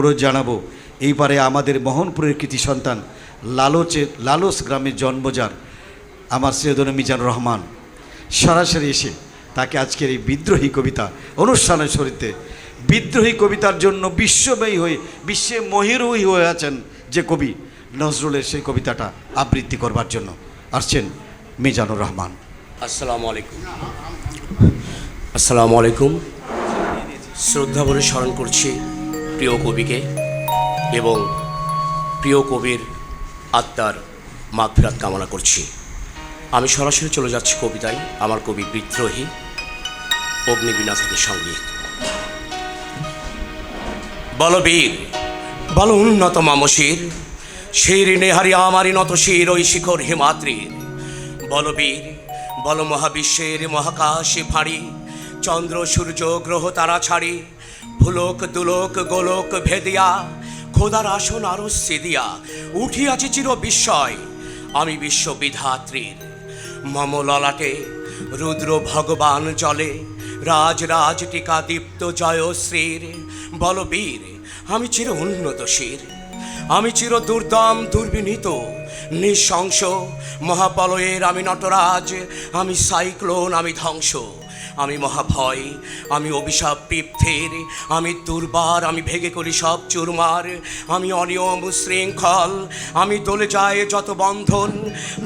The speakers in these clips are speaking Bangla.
অনুরোধ জানাব, এইবারে আমাদের মোহনপুরের কৃতি সন্তান লালচে, লালস গ্রামে জন্মযান আমার সৈয়দন মিজান রহমান। সরাসরি এসে তাকে আজকের এই বিদ্রোহী কবিতা অনুষ্ঠানের শরীরতে বিদ্রোহী কবিতার জন্য বিশ্বব্যায়ী হয়ে, বিশ্বে মহিরুহী হয়ে আছেন যে কবি নজরুলের সেই কবিতাটা আবৃত্তি করবার জন্য আসছেন মিজানুর রহমান। আসসালামু আলাইকুম। আসসালামু আলাইকুম। শ্রদ্ধা বলে স্মরণ করছি প্রিয় কবিকে এবং প্রিয় কবির আত্মার মাগফিরাত কামনা করছি। আমি সরাসরি চলে যাচ্ছি কবিতায়, আমার কবি বিদ্রোহী অগ্নিবিনাথের সংগীত বলবীর বল উন্নত মামশির শির নেহারি আমারই নত শির, ওই শিখর হিমাদ্রির। বলবীর বল মহাবিশ্বের মহাকাশে ফাঁড়ি, চন্দ্র, সূর্য, গ্রহ তারা ছাড়ি ভুলোক, দুলোক, গোলোক ভেদিয়া, খোদার আসন আরও সিদিয়া উঠিয়াছি চির বিস্ময়, আমি বিশ্ববিধাত্রীর। মম ললাটে রুদ্র ভগবান জলে, রাজ রাজ টিকা দীপ্ত জয়শ্রীর বলবীর, আমি চির উন্নত শির, আমি চির দুর্দম, দুর্বিনীত, নিঃশংস মহাপলয়ের আমি নটরাজ, আমি সাইক্লোন, আমি ধ্বংস। আমি মহাভয়, আমি অভিশাপ পিপ্থের আমি দুর্বার, আমি ভেগে করি সব চুরমার, আমি অনিয়ম শৃঙ্খল, আমি দোলে যায় যত বন্ধন,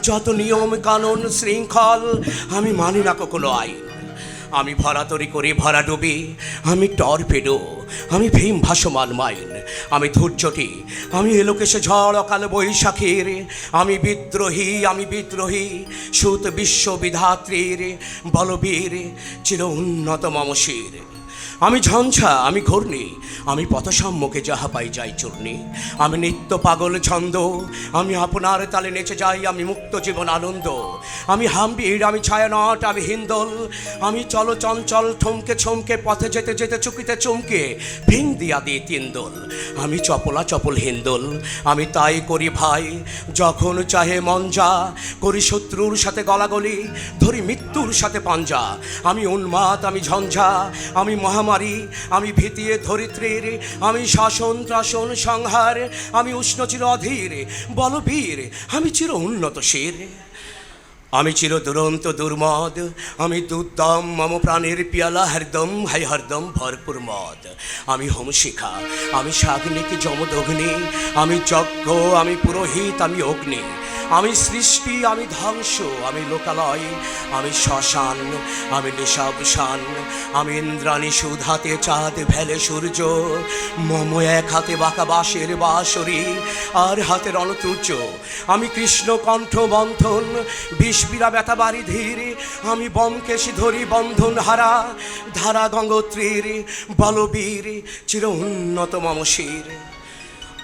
যত নিয়ম কানুন শৃঙ্খল, আমি মানি না কখনো আইন। আমি ভরা তরি করে, ভরা ডুবি। আমি টর্পেডো, আমি ভীম ভাসমান মাইন আমি ধৈর্যটি আমি এলোকেশে ঝড় অকাল বৈশাখীর। আমি বিদ্রোহী আমি বিদ্রোহী, সুত বিশ্ববিধাত্রীর বলবীর, চির উন্নত মমশির। আমি ঝঞ্ঝা, আমি ঘূর্ণি, আমি পথসাম্যকে যাহা পাই যাই চূর্ণি। আমি নিত্য পাগল ছন্দ, আমি আপনার তালে নেচে যাই, আমি মুক্ত জীবন আনন্দ। আমি হাম্বির, আমি ছায়ানট, আমি হিন্দল, আমি চল চঞ্চল ঠমকে ছমকে পথে যেতে যেতে, চুকিতে চমকে ভিং দিয়া দিয়ে তিনদল আমি চপলা চপল হিন্দল, আমি তাই করি ভাই, যখন চাহে মন যা করি শত্রুর সাথে গলাগলি, ধরি মৃত্যুর সাথে পাঞ্জা। আমি উন্মাদ, আমি ঝঞ্ঝা, আমি মহামারী আমি ভীতিয়ে ধরিত্রীর, আমি শাসন ত্রাসন সংহার, আমি উষ্ণ চির অধীর, বলবীর, আমি চির উন্নত শির। আমি চির দুরন্ত দুর্মদ, আমি দুর্দম, মম প্রাণের পিয়ালা, হরদম, হাই হরদম, ভরপুর মদ। আমি হোমশিখা, আমি সাগ্নিক যমদগ্নি, আমি যজ্ঞ, আমি পুরোহিত, আমি অগ্নি। আমি সৃষ্টি, আমি ধ্বংস, আমি লোকালয়, আমি শ্মশান, আমি নিশাবসান আমি ইন্দ্রাণী সুদ হাতে চাঁদ ভেলে সূর্য, মম এক হাতে বাঁকা বাঁশের বাঁশরি, আর হাতে রণতুর্য আমি কৃষ্ণ কণ্ঠ বন্ধন বিষবিরা ব্যথা বাড়ি ধীর, আমি বমকেশি ধরি বন্ধন হারা, ধারা গঙ্গোত্রীর, বলবীর চির উন্নত মমশির।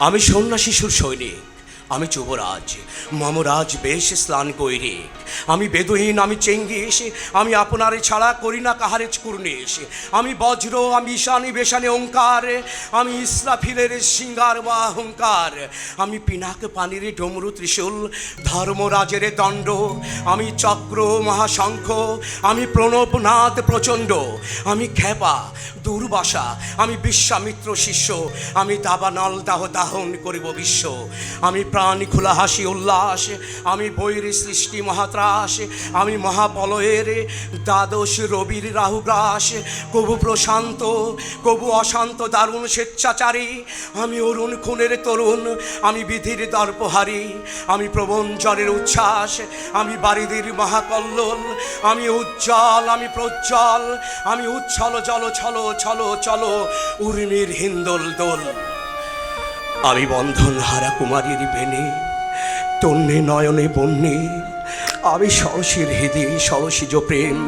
আমি সন্ন্যাসিসুর সৈনিক আমি যুবরাজ, মমরাজ, বেশ স্নান গৈরিক আমি বেদহীন, আমি চেঙ্গিস, আমি আপনারে ছাড়া করি না কাহারে কুর্নিশ আমি বজ্র, আমি ঈশানি, বেশানে ওঙ্কার আমি ইসরাফিলের সিঙ্গার বা অহংকার। আমি পিনাক পানির ডমরু ত্রিশূল, ধর্মরাজের দণ্ড। আমি চক্র, মহাশঙ্খ, আমি প্রণবনাথ প্রচণ্ড। আমি খেপা, দুর্বাসা, আমি বিশ্বামিত্র শিষ্য। আমি দাবানল দাহ দাহন করিব বিশ্ব। আমি প্রাণী খোলা হাসি, উল্লাস আমি বৈর সৃষ্টি মহাত্রাস, আমি মহাপলয়ের দ্বাদশ রবির রাহুগ্রাস। কবু প্রশান্ত, কবু অশান্ত, দারুণ স্বেচ্ছাচারী, আমি অরুণ খুনের তরুণ, আমি বিধির দর্পহারী, আমি প্রবঞ্চনের উচ্ছ্বাস, আমি বারিদির মহাকল্লোল, আমি উজ্জ্বল, আমি প্রজ্জ্বল, আমি উচ্ছল, জল, ছল, ছলো, চলো, উর্মির হিন্দোল দোল। আমি বন্ধন হারা কুমারীর বেনে তন্নে, নয়নে বন্যে আমি সরসীর হৃদে সরসীজ প্রেম,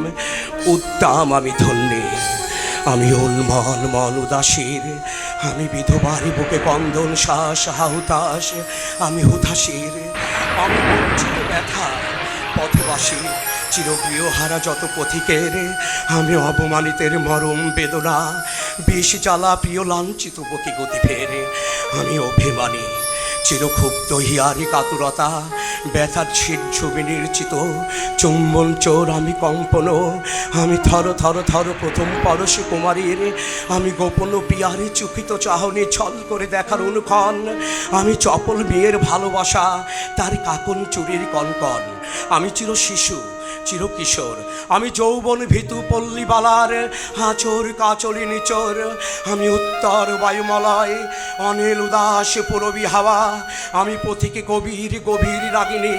উত্তাম আমি ধন্যে। আমি উন্মল মল উদাসীর, আমি বিধবার বুকে কন্দন শ্বাস হাহুতাস আমি হুতাশীর, আমি বঞ্চিত ব্যথা, পথবাসী, চিরপ্রিয় হারা যত পথিকের। আমি অপমানিতের মরম বেদনা বিষ জ্বালা প্রিয় লাঞ্ছিত বকি গতি ফেরে। আমি অভিমানী, চিরক্ষুব্ধ হিয়ারি কাতুরতা, ব্যথার ছিট ছবি নির্চিত, চুম্বন চোর আমি কম্পন, আমি থর থর থর প্রথম পরশ কুমারীর, আমি গোপন পিয়ারে চুকিত চাহনি ছল করে দেখার অনুক্ষণ আমি চপল বিয়ের ভালোবাসা, তার কাকন চুরির কনকন, আমি চির শিশু চিরকিশোর। আমি যৌবন ভীতু পল্লীবালার আচর কাচলি নিচর। আমি উত্তর বায়ুমলয় অনিল উদাস পুরবী হাওয়া। আমি পথিকে গভীর গভীর রাগিনী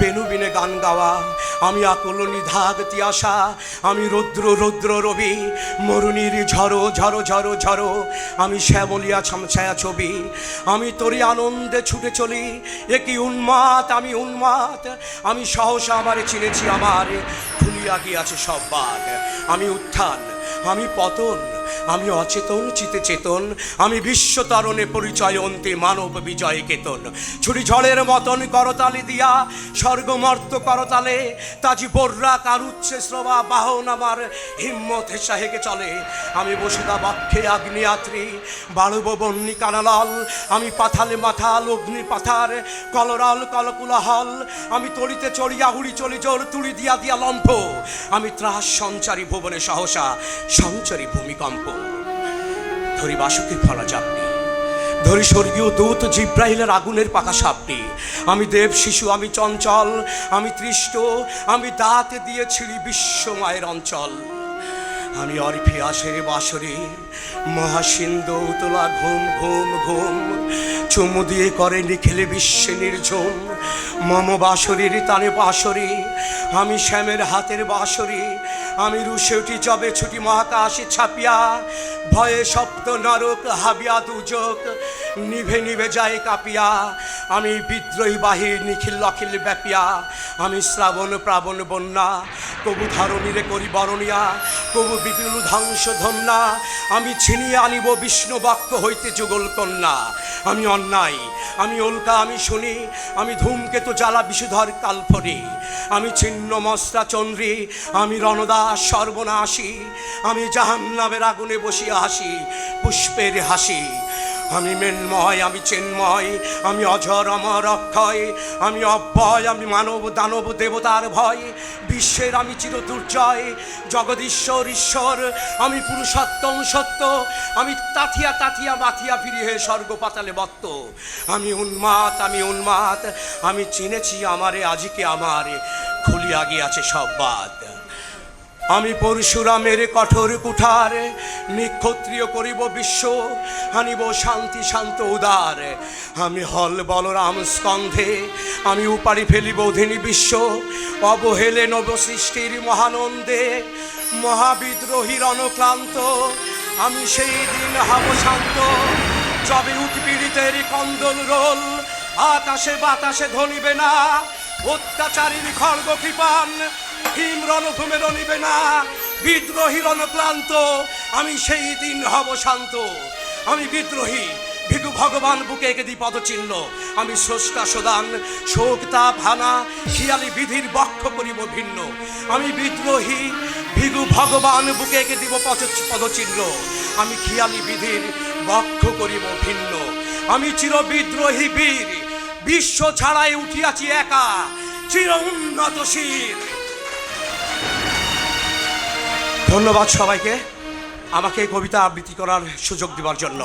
বেনুবিনে গান গাওয়া। আমি আকুল নিধাগ তিয়াসা। আমি রৌদ্র রৌদ্র রবি। মরুণীর ঝড়ো ঝড়ো ঝড়ো ঝড়ো আমি শ্যামলিয়া ছামছায়া ছবি। আমি তোরই আনন্দে ছুটে চলি। একই উন্মাদ, আমি উন্মাদ। আমি সহসা আমারে চিনেছি আমার। খুলিয়া গিয়াছে সব বাঘ। আমি উত্থান আমি পতন আমি অচেতন, চিতে চেতন। আমি বিশ্ব তরণে পরিচয়, অন্তে মানব বিজয় কেতন। ছুরি ঝড়ের মতন করতালি দিয়া, স্বর্গমর্ত করতালে, তাজি বর্রা কারুচ্ছে শ্রবা বাহন আমার হিম্মত হেসা হেগে চলে। আমি বসুদা বক্ষে আগ্নেয়াত্রী বাড়ব বন্যি কানালাল, আমি পাথালে মাথাল, অগ্নি পাথার, কলরাল কলকুলাহল। আমি তড়িতে চড়িয়া হুড়ি চলি, জোর তুলি দিয়া দিয়া লম্ফ। আমি ত্রাস সঞ্চারী ভুবনে সহসা, সঞ্চারী ভূমিকম্প। ধরি বাসুকের ফলা চাপনি ধরি স্বর্গীয় দূত জিব্রাহিলের আগুনের পাকা সাপটি। আমি দেব শিশু, আমি চঞ্চল, আমি তৃষ্ট, আমি দাঁত দিয়েছিলি বিশ্বমায়ের অঞ্চল। আমি অরিফে আসের বাসরে মহাসিন্ধু তোলা ঘুম ঘুম ঘুম। চুমু দিয়ে করে নিখেলে বিশ্বে নির্ঝুম। মম বাসরীর তানে বাসরি আমি শ্যামের হাতের বাসরি আমি রুশেউটি জবে ছুটি মহাকাশে ছাপিয়া, ভয়ে সপ্ত নরক হাবিয়া দুজক, নিভে নিভে যায় কাঁপিয়া। আমি বিদ্রোহী বাহির নিখিল অখিল ব্যাপিয়া, আমি শ্রাবণ প্রাবণ বন্যা কবু ধরণীরে করি বরণিয়া কবু বিপুল ধ্বংস ধন্যা, আমি ছিনিয়ে আনিব বিষ্ণু বাক্য হইতে যুগল কন্যা। আমি অন্যায়, আমি উল্কা, আমি শুনি, আমি ধূমকেতু জ্বালা বিষুধর কালফরি আমি ছিন্ন মস্তা চন্দ্রী, আমি রণদাস সর্বনাশী, আমি জাহান্নাবের আগুনে বসিয়া হাসি, পুষ্পের হাসি। আমি মেন্ময়, আমি চিন্ময়, আমি অঝর অমর অক্ষয় আমি অব্যয়, আমি মানব, দানব, দেবতার ভয়। বিশ্বের আমি চির দুর্জয় জগদীশ্বর, ঈশ্বর, আমি পুরুষোত্তম সত্য, আমি তাথিয়া তাথিয়া মাথিয়া ফিরিয়ে স্বর্গ পাতালে বত্ত আমি উন্মাদ আমি উন্মাদ, আমি চিনেছি আমারে, আজিকে আমারে, খুলিয়া গিয়াছে সব বাদ। আমি পরশুরামের কঠোর কুঠার নিক্ষত্রিয় করিব বিশ্ব, আনিব শান্তি, শান্ত উদার। আমি হল বলরাম স্কন্ধে, আমি উপাড়ি ফেলিব অধিনী বিশ্ব, অবহেলে নব সৃষ্টির মহানন্দে। মহাবিদ্রোহীর অনক্লান্ত আমি সেই দিন হব শান্ত। যবে উৎপীড়িতের কন্দল রোল, আকাশে বাতাসে ধনিবে না। অত্যাচারীর খর্গ কৃপান হিম রণভূমে রনিবে না বিদ্রোহী রণক্লান্ত আমি সেই দিন হব শান্ত। আমি বিদ্রোহী, ভিগু ভগবান বুকে এঁকে দিই পদচিহ্ন। আমি স্রষ্টা সদান, শোক তাপ হানা, শিয়ালি বিধির বক্ষ করিব ভিন্ন। আমি বিদ্রোহী, ভিগু ভগবান বুকে এঁকে দিব পদ- পদচিহ্ন। আমি খিয়ালি বিধির বক্ষ করিব ভিন্ন। আমি চির বিদ্রোহী বীর, বিশ্ব ছাড়াই উঠিয়াছি একা চির উন্নত শির। ধন্যবাদ সবাইকে। আমাকে কবিতা আবৃত্তি করার সুযোগ দেওয়ার জন্য।